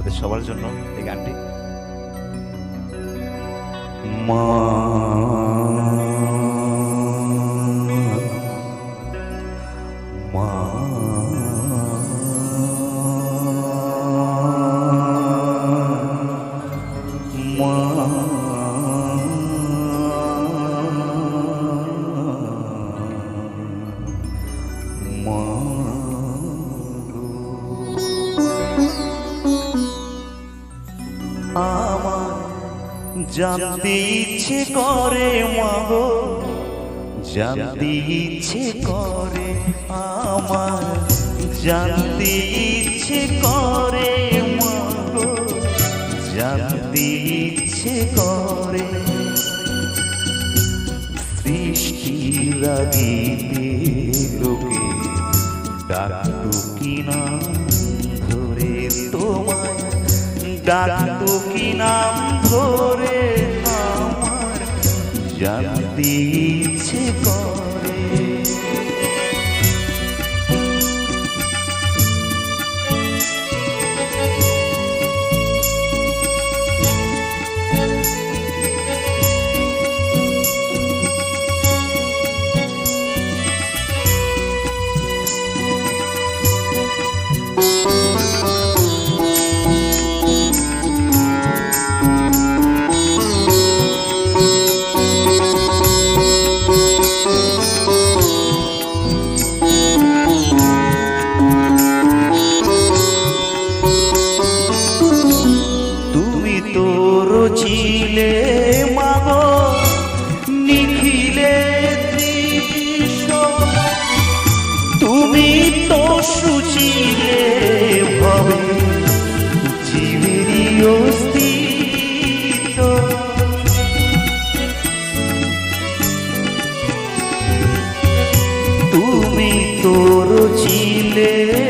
আপনাদের সবার জন্য এই গানটি। মা মা আমার জানতে ইচ্ছে করে মাগো, জানতে ইচ্ছে করে আমার, জানতে ইচ্ছে করে মাগো, জানতে ইচ্ছে করে। সৃষ্টির আগিতে লোকে ডাকতো কিনা ডাকতো কি নাম ধরে আমার জানতে তো সুচিলে ভবে জীবেরই তুমি তোর রচিলে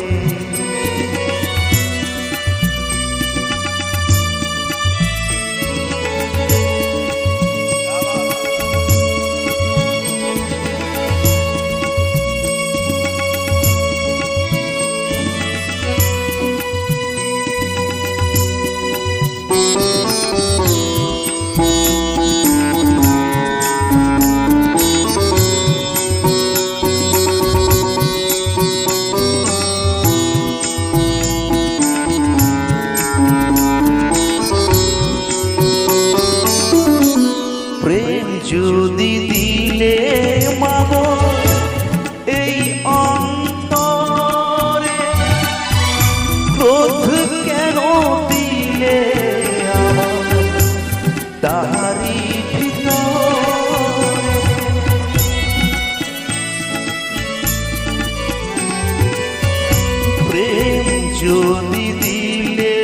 যদি দিলে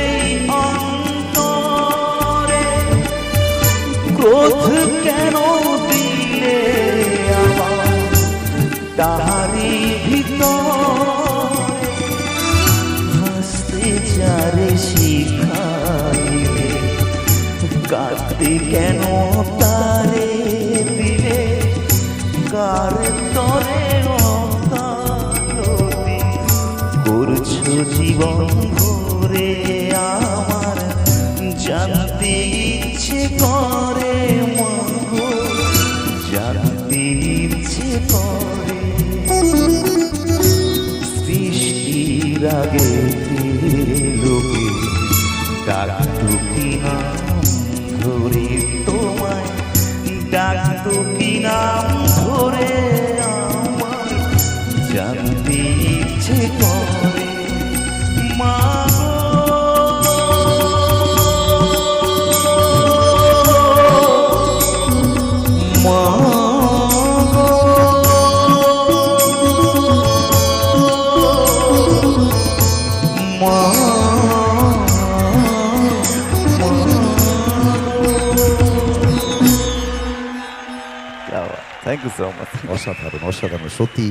এই অন্তরে ক্রোধ কেন দিলে আমার? তাহারি হাসতে যারে শিখাইলে কেন জানতে ইচ্ছে করে মা। থ্যাংক ইউ সো মাচ অসাধারণ অসাধারণ। সত্যি